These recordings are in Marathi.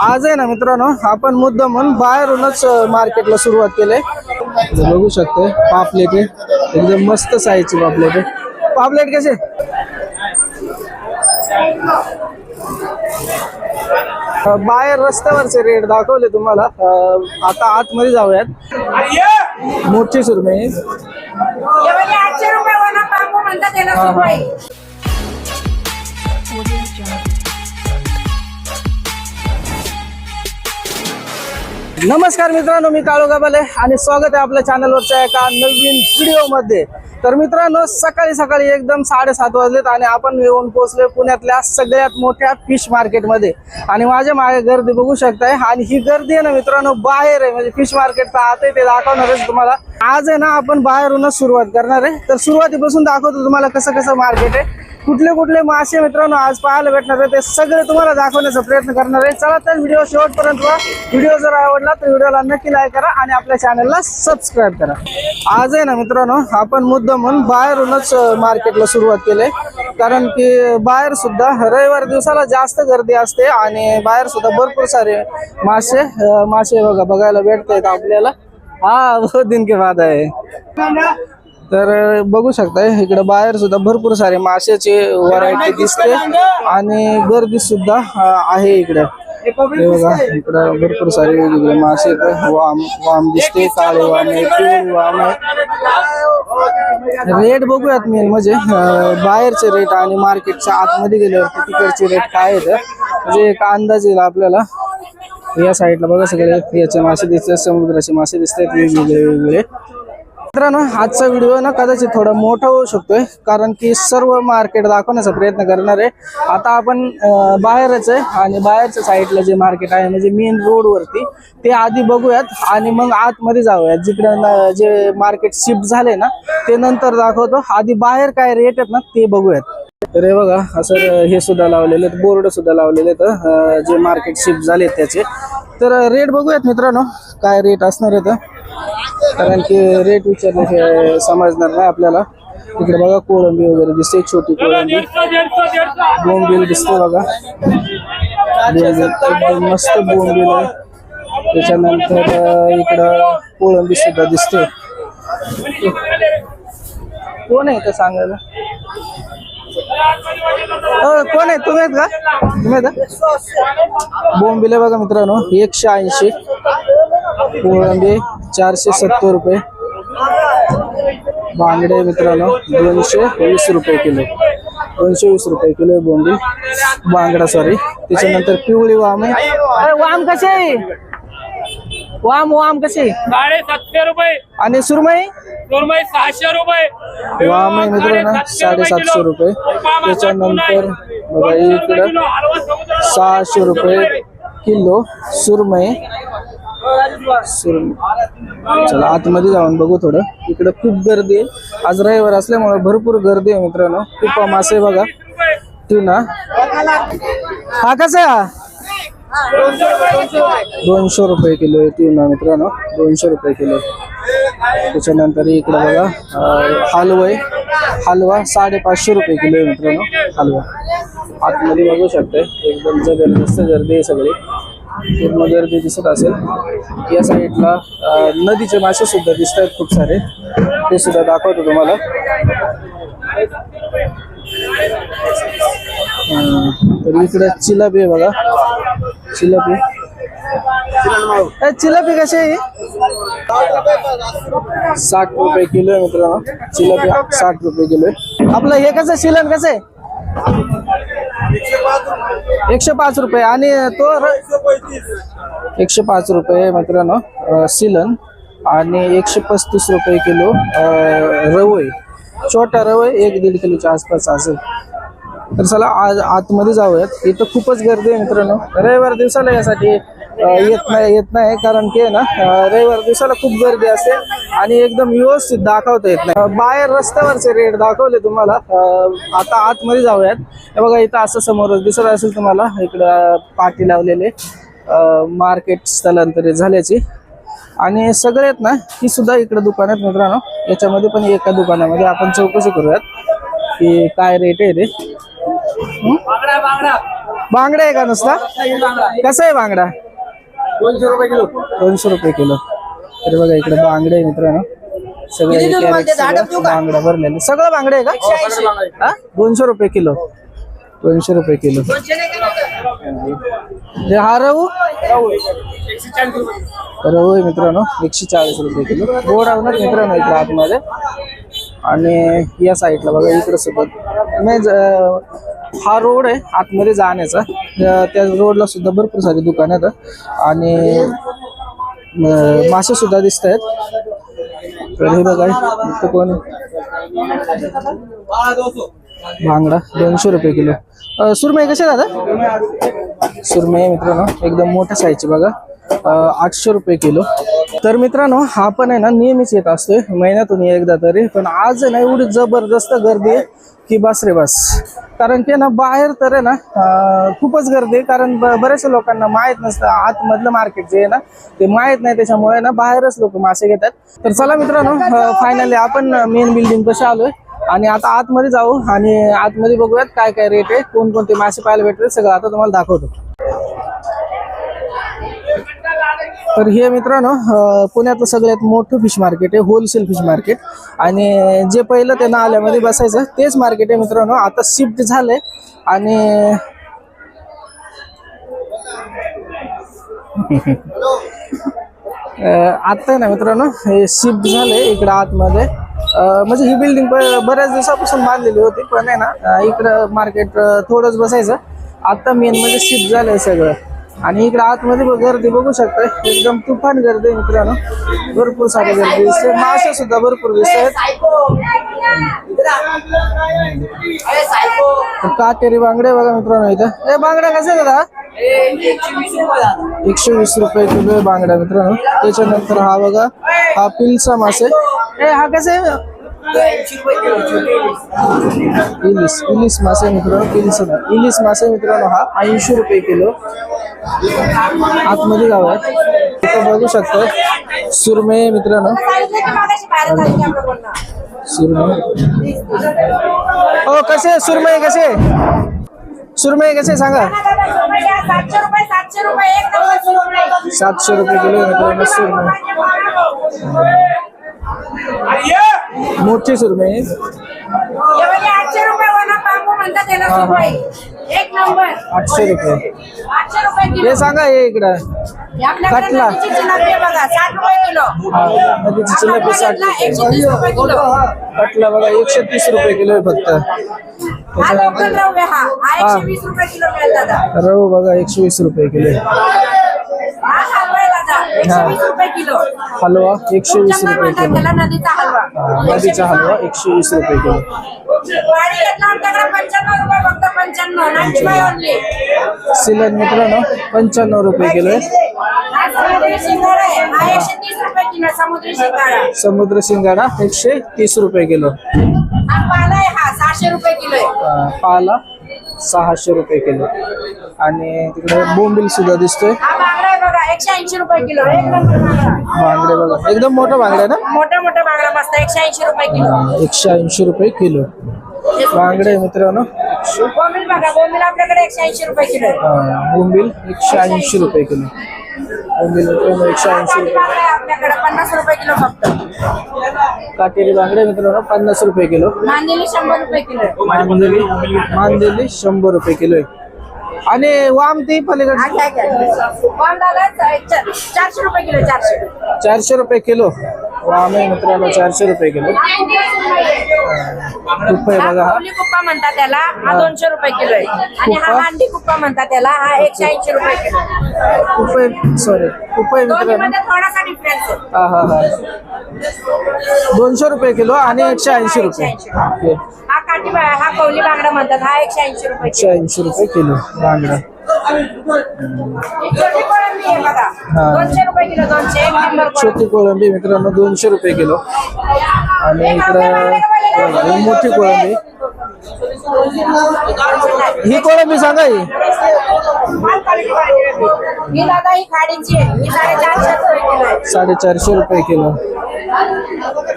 आज आहे ना मित्रांनो आपण मुद्दा म्हणून बाहेरूनच मार्केटला सुरुवात केली. बघू शकते पापलेट एकदम मस्त साईजची पापलेट आहे. पापलेट कसे? बाहेर रस्त्यावरचे रेट दाखवले तुम्हाला. आता आतमध्ये जाऊयात. मोठी सुरमई. हा, नमस्कार मित्रांनो मी काळू गाबाले आणि स्वागत आहे आपल्या चॅनलवरच्या एका नवीन व्हिडिओमध्ये. तर मित्रांनो सकाळी सकाळी एकदम साडेसात वाजलेत आणि आपण येऊन पोहोचले पुण्यातल्या सगळ्यात मोठ्या फिश मार्केटमध्ये आणि माझ्या मागे गर्दी बघू शकताय आणि ही गर्दी आहे ना मित्रांनो बाहेर आहे. म्हणजे फिश मार्केटचा आत आहे ते दाखवणारच तुम्हाला. आज आहे ना आपण बाहेरूनच सुरुवात करणार आहे. तर सुरुवातीपासून दाखवतो तुम्हाला कसं कसं मार्केट आहे. कुठले कुठले मासे मित्रांनो आज पाहायला भेटणार आहे. ते सगळे तुम्हाला दाखवण्याचा प्रयत्न करणार आहे. चला तर व्हिडिओ शेवटपर्यंत व्हिडिओ जर आवडला तर व्हिडिओला नक्की लाईक करा आणि आपल्या चॅनलला सबस्क्राईब करा. आज आहे ना मित्रांनो आपण मुद्दा म्हणून बाहेरूनच मार्केटला सुरुवात केली. कारण की बाहेर सुद्धा रविवार दिवसाला जास्त गर्दी असते आणि बाहेर सुद्धा भरपूर सारे मासे मासे बघा बघायला भेटत आहेत आपल्याला. हा दिन के बाद आहे. तर बघू शकताय इकडे बाहेर सुद्धा भरपूर सारे माशाचे व्हरायटी दिसते. आणि गर्दी सुद्धा आहे इकडे. बघा इकडे भरपूर सारे वेगवेगळे मासे आहेत. वाम वाम दिसते काळे वाम आहे पिवळी वाम आहे. रेट बघूयात मी म्हणजे बाहेरचे रेट आणि मार्केटच्या आतमध्ये गेल्यावर तिकडचे रेट काय आहेत? म्हणजे एक अंदाज येईल आपल्याला. या साईडला बघा सगळे याचे मासे दिसतात समुद्राचे मासे दिसतात वेगवेगळे वेगवेगळे. मित्रांनो आजचा व्हिडिओ ना कदाचित थोडा मोठा होऊ शकतोय कारण की सर्व मार्केट दाखवण्याचा प्रयत्न करणार आहे. आता आपण बाहेरच आहे आणि बाहेरच्या साईडला जे मार्केट आहे म्हणजे मेन रोडवरती ते आधी बघूयात आणि मग आतमध्ये जाऊयात. जिकडे जे मार्केट शिफ्ट झाले ना ते नंतर दाखवतो. आधी बाहेर काय रेट आहेत ना ते बघूयात. तर हे बघा असं हे सुद्धा लावलेले आहेत बोर्ड सुद्धा लावलेले आहेत जे मार्केट शिफ्ट झाले त्याचे. तर रेट बघूयात मित्रांनो काय रेट असणार आहेत कारण की रेट विचारल्याशिवाय समजणार नाही आपल्याला. इकडे बघा कोळंबी वगैरे दिसते छोटी कोळंबी. बोंबील दिसते बघा. एकदम मस्त बोंबील आहे. त्याच्यानंतर इकडं कोळंबी सुद्धा दिसते. कोण आहे ते सांगायला? कोण आहे? तुम्ही आहेत का? तुम्ही बोंबिले बघा मित्रांनो एकशे ऐंशी. कोळंबी चारशे सत्तर रुपये. बांगडे मित्रांनो दोनशे वीस रुपये किलो. दोनशे वीस रुपये किलो आहे बोंबील बांगडा सॉरी त्याच्यानंतर पिवळी वाम आहे. अरे वाम कसे आहे? वाम वाम कसे साडे सातशे रुपये. आणि सुरमई? सुरमई सहाशे रुपये. वाम आहे मित्रांनो साडेसातशे रुपये. त्याच्यानंतर बघा इकडं सहाशे रुपये किलो सुरमई. चला आतमध्ये जाऊन बघू थोडं. इकडे खूप गर्दी आहे. आज रविवार असल्यामुळे भरपूर गर्दी आहे मित्रांनो. खूप मासे बघा. ट्युना हा कसा आहे दोनशे रुपये किलो आहे ट्युना मित्रांनो. दोनशे रुपये किलो. त्याच्यानंतर इकडं बघा हलवा आहे. हलवा साडेपाचशे रुपये किलो आहे मित्रांनो. हलवा. आतमध्ये बघू शकते एकदम जबरदस्त गर्दी आहे सगळी. पूर्ण गर्दी दिसत असेल. या साईडला नदीचे मासे सुद्धा दिसत आहेत खूप सारे. ते सुद्धा दाखवतो तुम्हाला. तर इकडे चिलापी आहे बघा. चिलापी ए, चिलापी कशी आहे साठ रुपये किलो आहे मित्रांनो. चिलापी साठ रुपये किलो आहे. आपलं हे कसं शिलन कसं आहे? एकशे पाच रुपये. आणि तो एकशे पाच रुपये मित्रांनो सिलन. आणि एकशे पस्तीस रुपये किलो रवय रवई. छोटा रवई एक दीड किलोच्या आसपास असेल तर चला आज आतमध्ये जाऊयात. इथं खूपच गर्दी आहे मित्रांनो. रविवार दिवसाला यासाठी येत नाही येत नाही कारण की ना रविवार दिवसाला खूप गर्दी असते आणि एकदम व्यवस्थित दाखवता येत नाही. बाहेर रस्त्यावरचे रेट दाखवले तुम्हाला. आता आतमध्ये जाऊयात. हे बघा इथं असं समोरच दिसत असेल तुम्हाला. इकडं पाठी लावलेले. मार्केट स्थलांतरित झाल्याची. आणि सगळे आहेत ना ही सुद्धा इकडे दुकान आहेत मित्रांनो. याच्यामध्ये पण एका दुकानामध्ये आपण चौकशी करूयात की काय रेट आहे ते. बांगडा आहे का नुसता? कसा आहे बांगडा? दोनशे रुपये किलो. दोनशे रुपये किलो. तर बघा इकडे बांगडे आहे मित्रांनो. सगळे बांगडा भरलेलं. सगळं बांगडे आहे का? हा? दोनशे रुपये किलो. दोनशे रुपये किलो. हे हा रहू रहू आहे मित्रांनो. एकशे चाळीस रुपये किलो. गोड आहे ना मित्रांनो इकडे आतमध्ये. आणि या साईडला बघा इकडं सुद्धा. नाही हा रोड आहे आतमध्ये जाण्याचा. त्या- रोडला सुद्धा भरपूर सारी दुकानं आहेत. आणि मासे सुद्धा दिसत आहेत. तर हे बघा इथं कोण भांगडा दोनशे रुपये किलो. अं, सुरमई कसे दादा? सुरमई मित्रांनो एकदम मोठ्या साईजची बघा. आठशे रुपये किलो. तर मित्रांनो हा पण आहे ना नेहमीच येत असतोय. महिन्यातून एकदा तरी. पण आज आहे ना एवढी जबरदस्त गर्दी आहे की बस रे बस. कारण की ना बाहेर तर आहे ना खूपच गर्दी आहे. कारण बऱ्याचशा लोकांना माहीत नसतं आतमधलं मार्केट जे आहे ना ते माहीत नाही. त्याच्यामुळे ना बाहेरच लोक मासे घेतात. तर चला मित्रांनो फायनली आपण मेन बिल्डिंग कशा आलोय. आणि आता आतमध्ये जाऊ आणि आतमध्ये बघूयात काय काय रेट आहे कोणकोणते मासे पाहायला भेटले सगळं आता तुम्हाला दाखवतो. तर हे मित्रांनो पुण्यातलं सगळ्यात मोठं फिश मार्केट आहे होलसेल फिश मार्केट आणि जे पहिलं ते नाल्यामध्ये बसायचं तेच मार्केट आहे मित्रांनो. आता शिफ्ट झालंय. आणि आता आहे ना मित्रांनो हे शिफ्ट झालंय इकडं आतमध्ये. म्हणजे ही बिल्डिंग बऱ्याच दिवसापासून बांधलेली होती पण आहे ना इकडं मार्केट थोडंच बसायचं. आता मेन म्हणजे शिफ्ट झालंय सगळं. आणि इकडे आतमध्ये गर्दी बघू शकता एकदम तुफान गर्दी आहे मित्रांनो. भरपूर सारी गर्दी दिसते. मासे सुद्धा भरपूर दिसत. काटेरी बांगडे बघा मित्रांनो इथं. हे बांगडा कसा दादा? एकशे वीस रुपये किलो आहे बांगडा मित्रांनो. त्याच्यानंतर हा बघा हा पिलचा मासे. हे हा कसा आहे? इलिस इलिस मासे मित्रांनो पिलस इलिस मासे मित्रांनो हा ऐंशी रुपये किलो. आतमध्ये गावात आहे बघू शकतो. सुरमई मित्रांनो. सुरमई हो कसे सुरमई कसे? सुरमई कसे? सांगा. सातशे रुपये सातशे रुपये किलो मित्रांनो सुरमई मोठी. हे बघे आठशे रुपये बांबू म्हणतात त्याला सुरमई. एक नंबर. आठशे रुपये. आठशे रुपये किलो. हे सांगा हे इकडं. हे कटला. बघा साठ रुपये किलो. हा, नदीची साठ एकशे तीस रुपये किलो. कटला बघा एकशे तीस रुपये किलो आहे फक्त. हा लोकल त्याच्यानंतर रव आहे हा. हा एकशे वीस रुपये किलो मिळेल दादा. रव बघा एकशे वीस रुपये किलो एकशे वीस रुपये किलो. हलवा एकशे वीस रुपये किलो. नदीचा हलवा. नदीचा हलवा एकशे वीस रुपये किलो सिलन मित्रांनो पंच्याण्णव रुपये किलो आहे. समुद्री शिंगाडा एकशे तीस रुपये किलो. पाला सहाशे रुपये किलो. आणि तिकडे बोंबील सुद्धा दिसतोय. एकशे ऐंशी रुपये किलो एक बांगडा बघा. एकदम मोठा बांगडा ना? मोठा मोठा बांगडा मस्त एकशे ऐंशी रुपये किलो. एकशे ऐंशी रुपये किलो. बांगडे मित्रांनो. बोंबील बघा बोंबील आपल्याकडे एकशे ऐंशी रुपये किलो बोंबील एकशे ऐंशी रुपये किलो. मित्रांनो एकशे ऐंशी. रुपये आपल्याकडे पन्नास रुपये किलो फक्त. काटेरी बांगडे मित्रांनो पन्नास रुपये किलो. नांदेली शंभर रुपये किलो. मांदेली मांदेली शंभर रुपये किलो आहे. आणि वामती हा पलीकडे घ्या. घ्या बोंडाला चा- चारशे रुपये किलो चारशे. चारशे रुपये किलो. वाम आहे मित्रांनो चारशे रुपये किलो. आहे. हा बघा कुप्पा म्हणतात त्याला. हा दोनशे रुपये किलो आहे. आणि हा कुप्पा? मांडी कुप्पा म्हणतात त्याला. हा एकशे ऐंशी रुपये किलो. आहे. तूप आहे सॉरी आहे दोन्ही मित्रांनो. थोडासा डिफरन्स आहे. हा हा हा. दोनशे रुपये किलो आणि एकशे ऐंशी रुपये. ओके. हा हा कौली बांगडा म्हणतात. हा एकशे ऐंशी रुपये एकशे ऐंशी रुपये किलो बांगडा. छोटी कोळंबी आहे बघा. हा. दोनशे रुपये किलो दोनशे. एक नंबर कोळंबी. छोटी कोळंबी मित्रांनो दोनशे रुपये किलो. आणि इकडं ही मोठी कोळंबी. ही कोळंबी सांगा ही. ही दादा ही खाडीची आहे ही साडेचारशे रुपये किलो. आहे साडेचारशे रुपये किलो.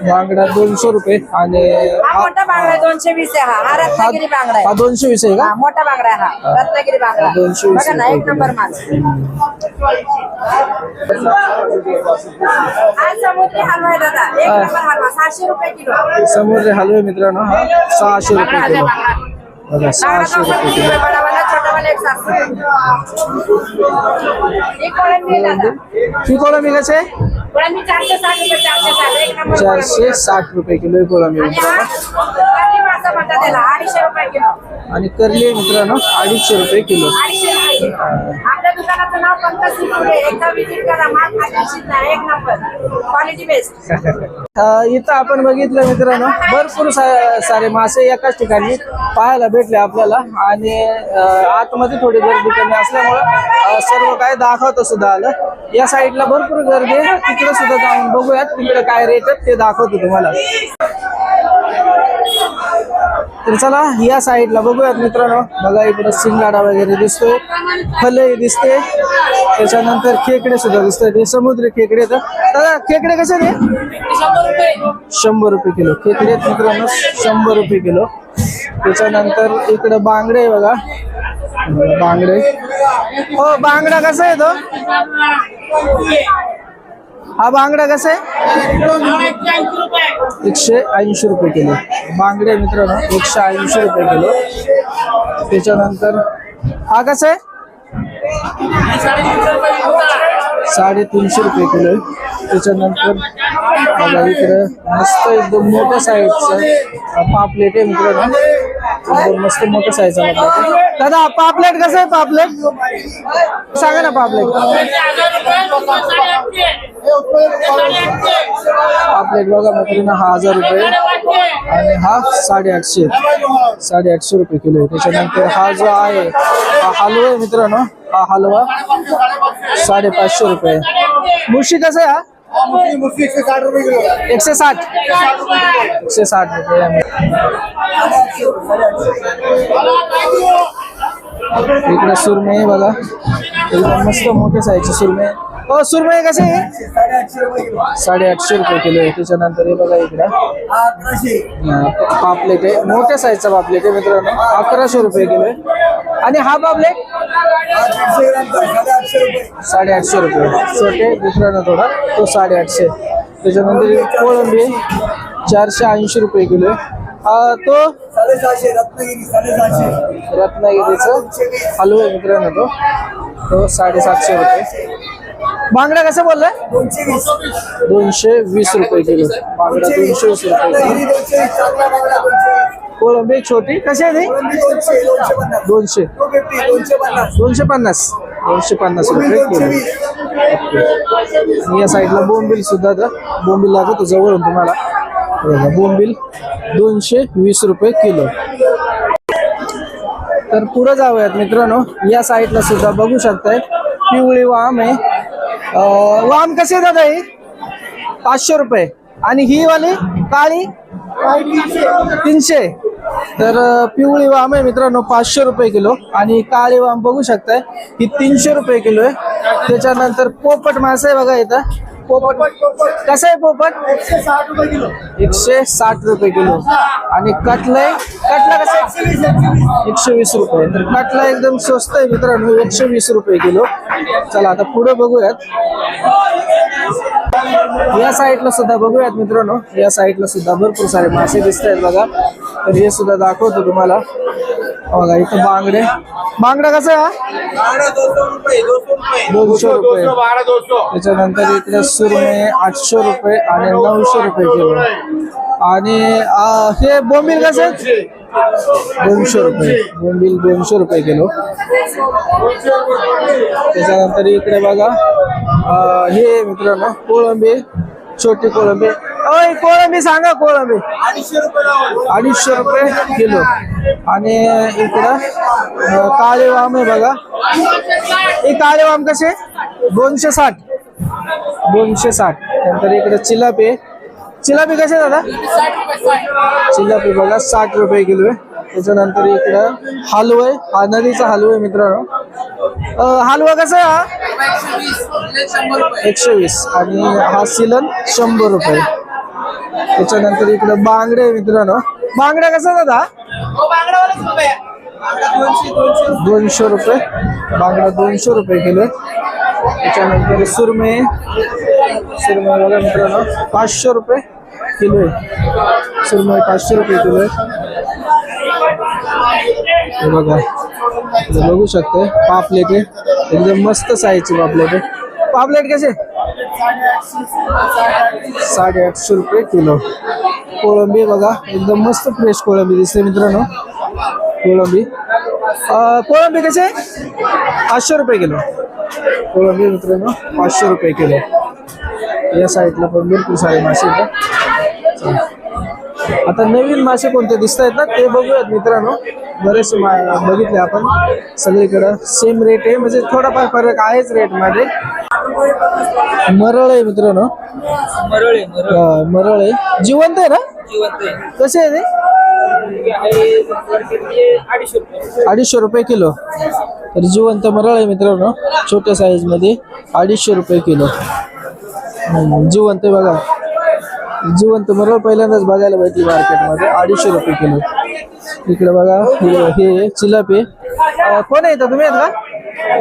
बांगडा दोनशे रुपये आणि हा मोठा बांगडा आहे दोनशे वीस आहे हा. हा रत्नागिरी बांगडा हा आहे दोनशे वीस आहे हा का मोठा बांगडा आहे हा. रत्नागिरी बांगडा. दोनशे वीस बघा ना एक नंबर माल. हा समुद्री हलवा आहे दादा. एक हा. नंबर हलवा सहाशे रुपये किलो. समुद्र हलवे मित्रांनो हा सहाशे रुपये किलो. बघा बांगडा सहाशे दोनशे रुपये वीस किलो रुपये म्हणतात त्याला? अडीचशे रुपये किलो. आणि करली आहे मित्रांनो अडीचशे रुपये किलो. अडीचशे रुपये किलो. आपल्या दुकानाचं नाव पंकज सिंगपुरे एकदा विजिट करा माल खात्याशीच नाही. एक नंबर क्वालिटी बेस्ट अ, इथं आपण बघितलं मित्रांनो भरपूर सा- सारे मासे एकाच ठिकाणी पाहायला भेटले आपल्याला. आणि अ, आतमध्ये थोडी गर्दी कमी असल्यामुळं अ, सर्व काय दाखवतं सुद्धा आलं. या साईडला भरपूर गर्दी आहे. तिकडे सुद्धा जाऊन बघूयात तिकडे काय रेट आहेत ते दाखवतो तुम्हाला. तर चला या साईडला बघूयात मित्रांनो. बघा इकडे शिंगाडा वगैरे दिसतोय. फलई दिसते. त्याच्यानंतर खेकडे सुद्धा दिसतात. हे समुद्री खेकडे तर दादा खेकडे कसे रे शंभर रुपये किलो. खेकडे आहेत मित्रांनो शंभर रुपये किलो. त्याच्यानंतर इकडे बांगडे बघा. बांगडे. हो बांगडा कसा आहे तो? हा बांगडा कसा आहे? एकशे ऐंशी रुपये किलो. बांगडे मित्रांनो एकशे ऐंशी रुपये किलो. त्याच्यानंतर हा कसा आहे? साडेतीनशे रुपये किलो त्याच्यानंतर बघा इकडं मस्त एकदम मोठ्या साईजचं पापलेट आहे मित्रांनो. एकदम मस्त मोठ्या साईजचा आहे. दादा पापलेट कसं आहे पापलेट? सांगा ना पापलेट. पापलेट बघा मित्रांनो हा हजार रुपये आणि हा साडेआठशे. साडेआठशे रुपये किलो आहे. त्याच्यानंतर हा जो आहे हा हलवा आहे मित्रांनो हा हलवा साडेपाचशे रुपये. मुशी कसं आहे हा? एकशे साठ. रुपये किलो एकशे साठ रुपये. इकडे सुरमई बघा. एकदम मस्त मोठे साईजचे सुरमई. हो सुरमई कसे आहे? साडेआठशे रुपये किलो साडेआठशे रुपये किलो आहे. त्याच्यानंतर हे बघा इकडं. हा पापलेट आहे. मोठ्या साईजचा पापलेट आहे मित्रांनो. अकराशे रुपये किलो आहे. आणि हा पापलेट? साडेआठशे रुपये. छोटे दुसऱ्यानं थोडा. तो साडेआठशे. त्याच्यानंतर एक कोळंबी आहे, चारशे ऐंशी रुपये किलो आहे. हा, तो? रत्नागिरीचं. हलवा मित्रांनो तो. तो साडेसातशे रुपये. बांगडा कसं बोललाय? दोनशे वीस दोनशे वीस रुपये किलो. बांगडा दोनशे वीस रुपये कोळंबी छोटी. कशी आहे ती? दोनशे. दोनशे पन्नास. दोनशे पन्नास कोळंबी रुपये किलो. या साईडला बोंबील सुद्धा तर बोंबील लागतो जवळून तुम्हाला बोंबील दोनशे वीस रुपये किलो. तर पुढे जाऊयात मित्रांनो. या साईडला सुद्धा बघू शकताय पिवळी वाम आहे. वाम कसे दादा ही? पाचशे रुपये. आणि ही वाली काळी? तीनशे. तर पिवळी वाम आहे मित्रांनो पाचशे रुपये किलो. आणि काळी वाम बघू शकताय ही तीनशे रुपये किलो आहे. त्याच्यानंतर पोपट मासा आहे बघा इथं. कसं आहे पोपट? एकशे साठ रुपये किलो. एकशे साठ रुपये किलो आणि कटला आहे कटला कसं आहे? एकशे वीस रुपये. तर कटला एकदम स्वस्त आहे मित्रांनो एकशे वीस रुपये किलो. चला आता पुढे बघूयात. या साईडला सुद्धा बघूयात मित्रांनो. या साईडला सुद्धा भरपूर सारे मासे दिसत आहेत बघा. तर हे सुद्धा दाखवतो तुम्हाला. बघा इथं बांगडे. बांगडा कसा आहे हा? दोनशे रुपये. त्याच्यानंतर इकडे सुरमे आठशे रुपये आणि नऊशे रुपये किलो. आणि हे बोंबील कसं दोनशे रुपये. बोंबील दोनशे रुपये किलो. त्याच्यानंतर इकडे बघा. हे मित्रांनो कोळंबी छोटी कोळंबी. अय कोळंबी सांगा कोळंबी. अडीचशे रुपये अडीचशे रुपये किलो. आणि इकडं अं, काळे वाम आहे बघा. हे काळे वाम कसे? दोनशे साठ. दोनशे साठ. नंतर इकडे चिलापी आहे. चिलापी कसे दादा? चिलापी बघा साठ रुपये किलो आहे. त्याच्यानंतर इकडं हलवा आहे. हा नदीचा हलवा आहे मित्रांनो. हलवा कसा आहे हा? एकशे वीस. आणि हा सिलन शंभर रुपये. त्याच्यानंतर इकडं बांगडे आहे मित्रांनो. बांगड्या कसा दादा? दोनशे रुपये. बांगडा दोनशे रुपये किलो आहे. त्याच्यानंतर सुरमे सुरमे बघा मित्रांनो पाचशे रुपये. किलो आहे. सुरमई पाचशे रुपये किलो आहे. बघा. बघू शकते पापलेट आहे. एकदम मस्त साईजची पापलेट आहे. पापलेट कसे? साडे आठशे रुपये किलो. कोळंबी बघा. एकदम मस्त फ्रेश कोळंबी दिसते मित्रांनो. कोळंबी. कोळंबी कसे पाचशे रुपये किलो. कोळंबी मित्रांनो. पाचशे रुपये किलो. या साईडला पण भरपूर सारे मासे आता नवीन मासे कोणते दिसत आहेत ना ते बघूयात मित्रांनो. बरेचसे बघितले आपण. सगळीकडं सेम रेट आहे. म्हणजे थोडाफार फरक आहेच रेटमध्ये. मरळ आहे मित्रांनो. हा, मरळ आहे. जिवंत आहे ना? कसे आहे ते? अडीचशे रुपये. किलो. तर जिवंत मरळ आहे मित्रांनो. छोट्या साईजमध्ये अडीचशे रुपये किलो. जिवंत आहे बघा. जिवंत मरळ पहिल्यांदाच बघायला भेटली मार्केटमध्ये. अडीचशे रुपये किलो. इकडे बघा हे चिलापे कोण आहे तुम्ही आहेत का?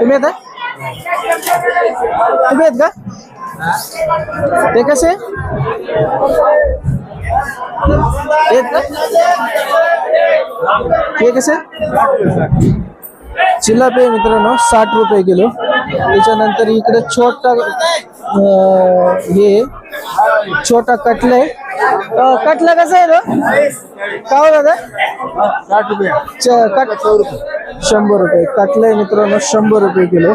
तुम्ही आहेत तुम्ही आहेत का? ते कसे? ते का? हे कसे? चिलापी मित्रांनो साठ रुपये किलो. त्याच्यानंतर इकडे छोटा हे छोटा कटला. कटला कसा आहे तो? का हो दादा? साठ रुपये. शंभर रुपये. कटला आहे मित्रांनो शंभर रुपये किलो.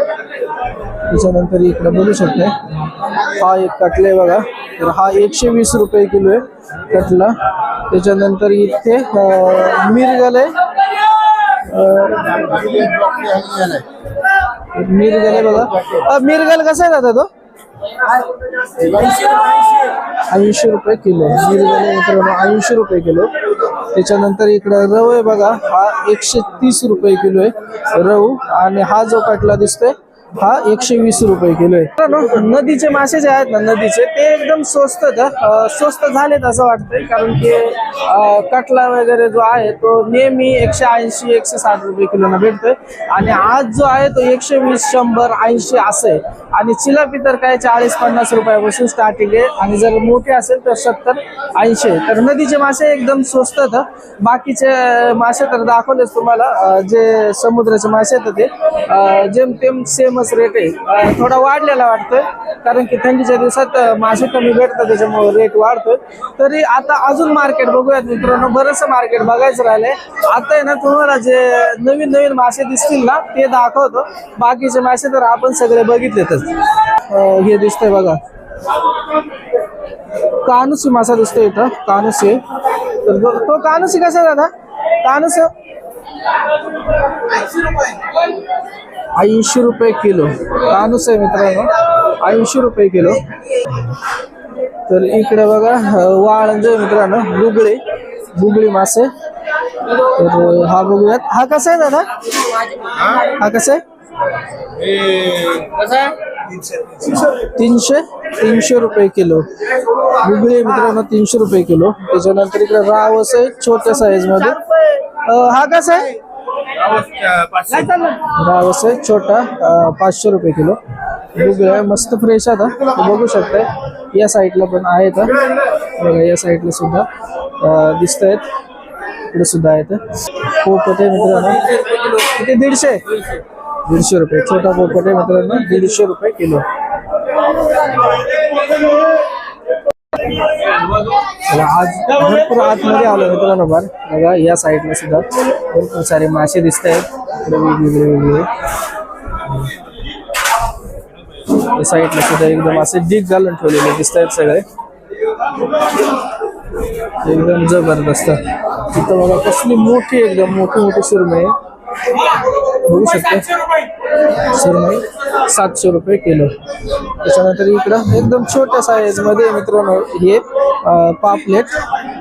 त्याच्यानंतर इकडे बघू शकते हा एक कटला आहे बघा. तर हा एकशे वीस रुपये किलो आहे कटला. त्याच्यानंतर इथे मिरगल आहे. मिरगल आहे बघा. मिरगल कसा आहे दादा तो? ऐंशी रुपये किलो. मिरगल आहे मित्रांनो ऐंशी रुपये किलो. त्याच्यानंतर इकडं रव आहे बघा हा एकशे तीस रुपये किलो आहे रवू. आणि हा जो कटला दिसतोय हा एकशे वीस रुपये किलो आहे. नदीचे मासे जे आहेत ना नदीचे ते एकदम स्वस्त स्वस्त झालेत असं वाटतंय कारण की कटला वगैरे जो आहे तो नेहमी एकशे ऐंशी एकशे साठ रुपये किलोना भेटतोय. आणि आज जो आहे तो एकशे वीस शंभर ऐंशी असं आहे. आणि चिलापी तर काय चाळीस पन्नास रुपयापासून स्टार्टिंग आहे. आणि जर मोठे असेल तर सत्तर ऐंशी तर नदीचे मासे एकदम स्वस्त बाकीचे मासे तर दाखवलेच तुम्हाला जे समुद्राचे मासे आहेत ते. अ, जेमतेम सेमच रेट आहे. थोडा वाढलेला वाटतोय कारण की थंडीच्या दिवसात मासे कमी भेटतात त्याच्यामुळे रेट वाढतोय. तरी आता अजून मार्केट बघूयात मित्रांनो बरंचसं मार्केट बघायचं राहिलंय. आता आहे ना तुम्हाला जे नवीन नवीन मासे दिसतील ना ते दाखवतो. बाकीचे मासे तर आपण सगळे बघितलेतच. हे दिसतंय बघा. कानुसी मासा दिसतोय इथं कानुसी. तर तो कानुसी कसा आहे दादा? कानुस? ऐंशी रुपये ऐंशी रुपये किलो. कानूस आहे मित्रांनो ऐंशी रुपये किलो. तर इकडे बघा वाळंज मित्रांनो बुगळे बुगळी मासे. तर हा बघूयात. हा कसा आहे दादा? हा कसा आहे? तीनशे तीनशे रुपये किलो. बुगळी मित्रांनो तीनशे रुपये किलो. त्याच्यानंतर इकडे रावस आहे छोट्या साईजमध्ये हा कसा आहे? रावस आहे छोटा पाचशे रुपये किलो. बुगळ्या आहे, मस्त फ्रेश आता. बघू शकताय. या साईडला पण आहेत बघा या साईडला सुद्धा दिसत आहेत इकडे सुद्धा आहेत पोपट आहे मित्रांनो. किती? दीडशे? दीडशे रुपये. छोटा पोपट आहे मित्रांनो. दीडशे रुपये किलो. आज भरपूर आतमध्ये आलो मित्रांनो बार बघा या साईडला सुद्धा भरपूर सारे मासे दिसत आहेत इकडे वेगवेगळे वेगवेगळे. या साईडला सुद्धा एकदम असे डीक घालून ठेवलेले दिसत आहेत सगळे. एकदम जबरदस्त. तिथं बघा कसली मोठी एकदम मोठी मोठी सुरमई बघू शकतो. सुरमई सातशे रुपये किलो. त्याच्यानंतर इकडं एकदम छोट्या साईजमध्ये मित्रांनो हे पापलेट.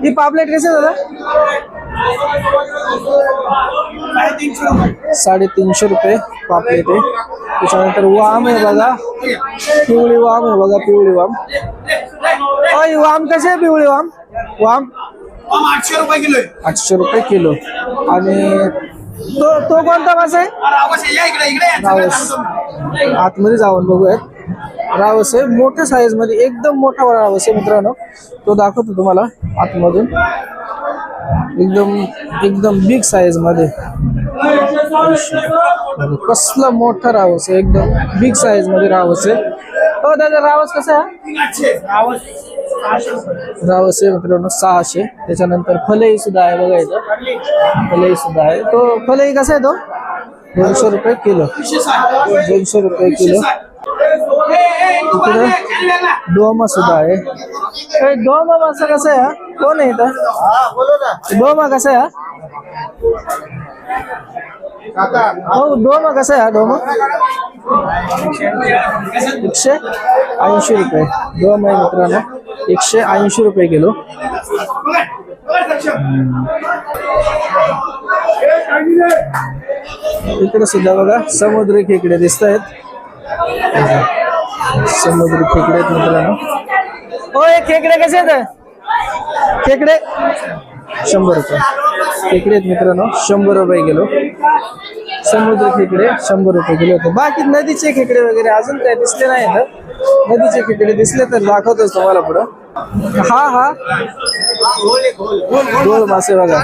ही पापलेट कसे दादा? साडेतीनशे रुपये पापलेट आहे. त्याच्यानंतर वाम आहे बघा पिवळी वाम आहे बघा पिवळी वाम. अय वाम कसे आहे पिवळी वाम? वाम? आठशे रुपये किलो आठशे रुपये किलो. आणि तो तो कोणता मासा आहे? रावस. आतमध्ये जाऊन बघूयात. रावस आहे मोठ्या साईजमध्ये एकदम मोठा रावस आहे मित्रांनो. तो दाखवतो तुम्हाला आतमधून. एकदम एकदम बिग साईजमध्ये. कसला मोठा रावस आहे एकदम बिग साईजमध्ये रावस आहे. हो दादा रावस कसा आहे? आठशे रावस मित्रांनो सहाशे. त्याच्यानंतर फलई सुद्धा आहे बघा इथं. फलई सुद्धा आहे. तो फलई कसा आहे तो? दोनशे रुपये किलो. दोनशे रुपये किलो. इकडे डोमा सुद्धा आहे. डोमा मासा कसा आहे हा? कोण आहे इथं? डोमा कसा आहे हा? डोमा कसा आहे हा डोमा? एकशे ऐंशी रुपये. डोमा आहे मित्रांनो. एकशे ऐंशी रुपये किलो. इकडे सुद्धा बघा समुद्री खेकडे दिसत आहेत समुद्री खेकडे आहेत मित्रांनो. हो हे खेकडे कसे आहेत? खेकडे? शंभर रुपये. खेकडे आहेत मित्रांनो शंभर रुपये किलो. समुद्र खेकडे शंभर रुपये किलो होते. बाकी नदीचे खेकडे वगैरे अजून काय दिसले नाही ना? नदीचे खेकडे दिसले तर दाखवतोच तुम्हाला पुढं. हा हा. गोळ मासे बघा.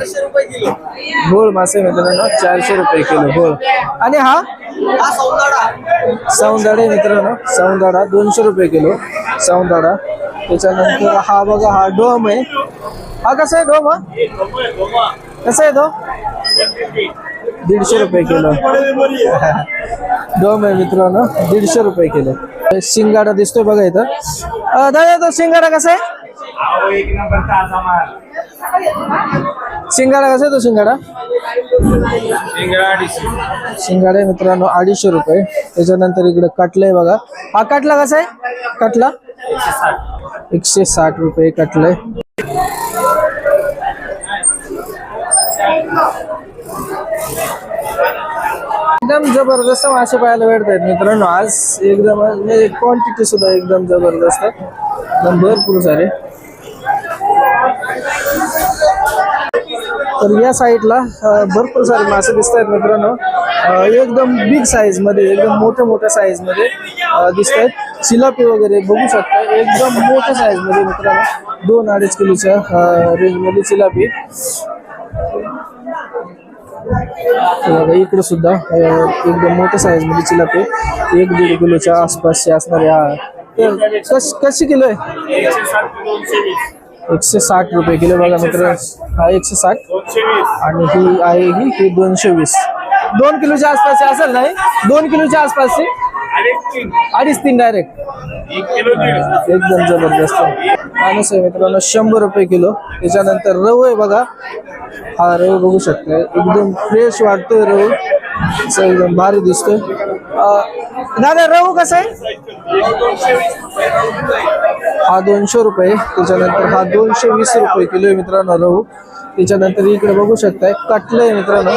गोळ मासे मित्रांनो चारशे रुपये किलो गोळ आणि हा? सौंदाडे मित्रांनो सौंदाडा दोनशे रुपये किलो सौंदाडा. त्याच्यानंतर हा बघा हा डोम आहे. हा कसा आहे डोम हा? कसा आहे तो? दीडशे रुपये किलो. दोन आहे मित्रांनो दीडशे रुपये किलो. शिंगाडा दिसतोय बघा इथं. दादा तो शिंगाडा कसा आहे? शिंगाडा कसा आहे तो शिंगाडा? शिंगाडे मित्रांनो अडीचशे रुपये. त्याच्यानंतर इकडे कटलंय आहे बघा. हा कटला कसा आहे? कटला? एकशे साठ रुपये कटलंय एकदम जबरदस्त मासे पाहायला भेटतात मित्रांनो. आज एकदम म्हणजे क्वांटिटी सुद्धा एकदम जबरदस्त. एकदम भरपूर सारे. तर या साईडला भरपूर सारे मासे दिसत आहेत मित्रांनो एकदम बिग साईजमध्ये एकदम मोठ्या मोठ्या साईजमध्ये दिसत आहेत सिलापी वगैरे बघू शकता. एकदम मोठ्या साईजमध्ये मित्रांनो. दोन अडीच किलोच्या रेंजमध्ये सिलापी. इकडे सुद्धा एकदम मोठ्या साईजमध्ये चिलापी एक दीड किलोच्या आसपासचे असणाऱ्या कश कशी किलो आहे? एकशे साठ रुपये किलो बघा मित्र. हा एकशे साठ. आणि ही आहे ही ही दोनशे वीस. दोन किलोच्या आसपासची असेल नाही दोन किलोच्या आसपासची अडीच तीन. डायरेक्ट एकदम जबरदस्त. माणूस आहे मित्रांनो शंभर रुपये किलो. त्याच्यानंतर रव आहे बघा. हा रव बघू शकता एकदम फ्रेश वाटतोय रव. एकदम भारी दिसतोय. दादा रव कसं आहे? हा दोनशे रुपये. त्याच्यानंतर हा दोनशे वीस रुपये किलो आहे मित्रांनो रहू त्याच्यानंतर इकडे बघू शकताय. कटलं आहे मित्रांनो.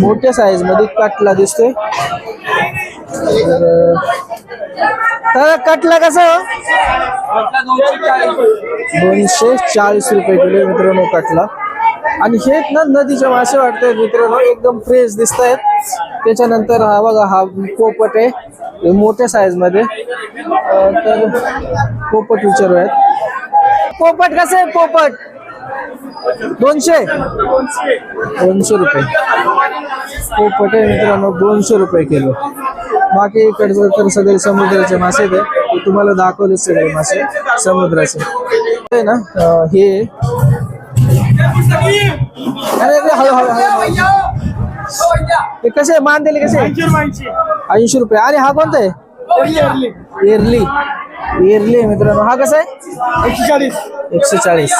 मोठ्या साईजमध्ये कटला दिसतोय. तर कटला कसं हो? दोनशे चाळीस रुपये किलो मित्रांनो कटला. आणि हे ना नदीचे मासे वाटतंय मित्रांनो एकदम फ्रेश दिसत आहेत त्याच्यानंतर हा बघा हा पोपट आहे. मोठ्या साईजमध्ये. तर पोपट विचारूयात. पोपट कसं आहे पोपट? दोनशे? दोनशे रुपये. पोपट आहे मित्रांनो दोनशे रुपये किलो. बाकी इकडचं तर सगळे समुद्राचे मासे आहेत ते तुम्हाला दाखवले सगळे मासे समुद्राचे. ना हे. अरे अरे, हळू हळू हळू ते कसे मान दिले कसे ऐंशी रुपये. आणि हा कोणता आहे? एरली इरली आहे मित्रांनो. हा कसा आहे? एकशे चाळीस एकशे चाळीस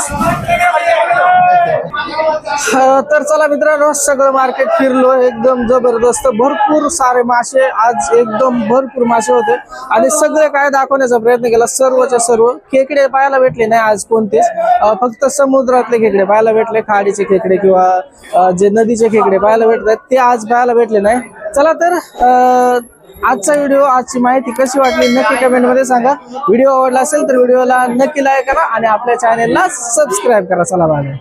तर चला मित्रांनो सगळं मार्केट फिरलो एकदम जबरदस्त भरपूर सारे मासे आज एकदम भरपूर मासे होते. आणि सगळे काय दाखवण्याचा प्रयत्न केला सर्वच्या सर्व खेकडे पाहायला भेटले नाही आज कोणतेच. फक्त समुद्रातले खेकडे पाहायला भेटले खाडीचे खेकडे किंवा जे नदीचे खेकडे पाहायला भेटतात ते आज पाहायला भेटले नाही. चला तर आजचा व्हिडिओ आजची माहिती कशी वाटली नक्की कमेंटमध्ये सांगा. व्हिडिओ आवडला असेल तर व्हिडिओला नक्की लाईक करा आणि आपल्या चॅनेलला सबस्क्राईब करा. चला बाय.